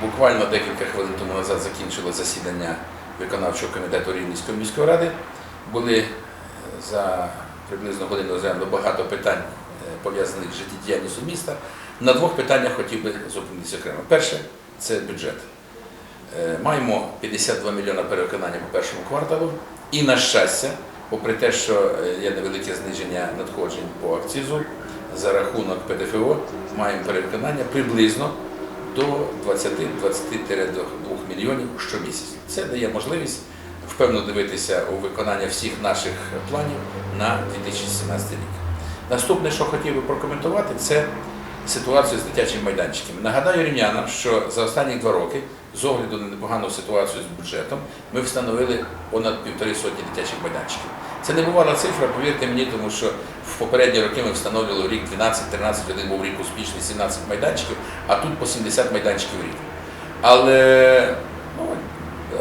Буквально декілька хвилин тому назад закінчило засідання виконавчого комітету Рівненської міської ради. Були е, за приблизно годину розглянули багато питань е, пов'язаних з життєдіяльністю міста. На двох питаннях хотів би зупинитися окремо. Перше це бюджет. Е, Маємо 52 мільйона перевиконання по першому кварталу. І на щастя, попри те, що є невелике зниження надходжень по акцизу за рахунок ПДФО, маємо перевиконання приблизно до 20-22 мільйонів щомісяць. Це дає можливість впевнено дивитися у виконання всіх наших планів на 2017 рік. Наступне, що хотів би прокоментувати, це ситуацію з дитячими майданчиками. Нагадаю рівнянам, що за останні два роки, з огляду на непогану ситуацію з бюджетом, ми встановили понад півтори сотні дитячих майданчиків. Це не бувала цифра, повірте мені, тому що в попередні роки ми встановлювали рік 12-13, один був рік успішний, 17 майданчиків, а тут по 70 майданчиків рік. Але ну,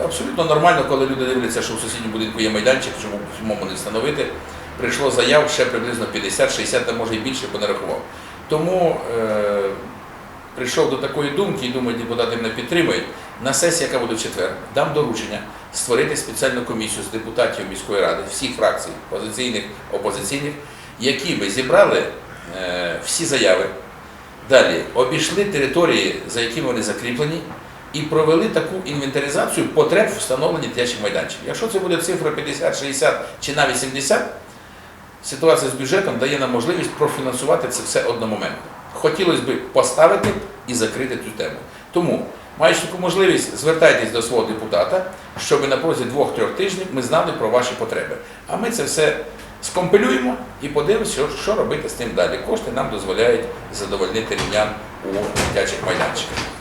абсолютно нормально, коли люди дивляться, що в сусідньому будинку є майданчик, чому не встановити. Прийшло заяв ще приблизно 50-60, а може і більше, бо не рахував. Тому е, прийшов до такої думки і думаю, депутати мене підтримують. На сесії, яка буде в четвер, дам доручення створити спеціальну комісію з депутатів міської ради, всіх фракцій, позиційних, опозиційних, які би зібрали е, всі заяви, далі обійшли території, за якими вони закріплені, і провели таку інвентаризацію потреб встановлення дитячих майданчиків. Якщо це буде цифра 50, 60 чи навіть 70, ситуація з бюджетом дає нам можливість профінансувати це все одномоментно. Хотілося б поставити і закрити цю тему. Тому, маючи таку можливість, звертайтесь до свого депутата, щоб на протязі двох-трьох тижнів ми знали про ваші потреби. А ми це все скомпілюємо і подивимося, що, робити з тим далі. Кошти нам дозволяють задовольнити рівнян у дитячих майданчиках.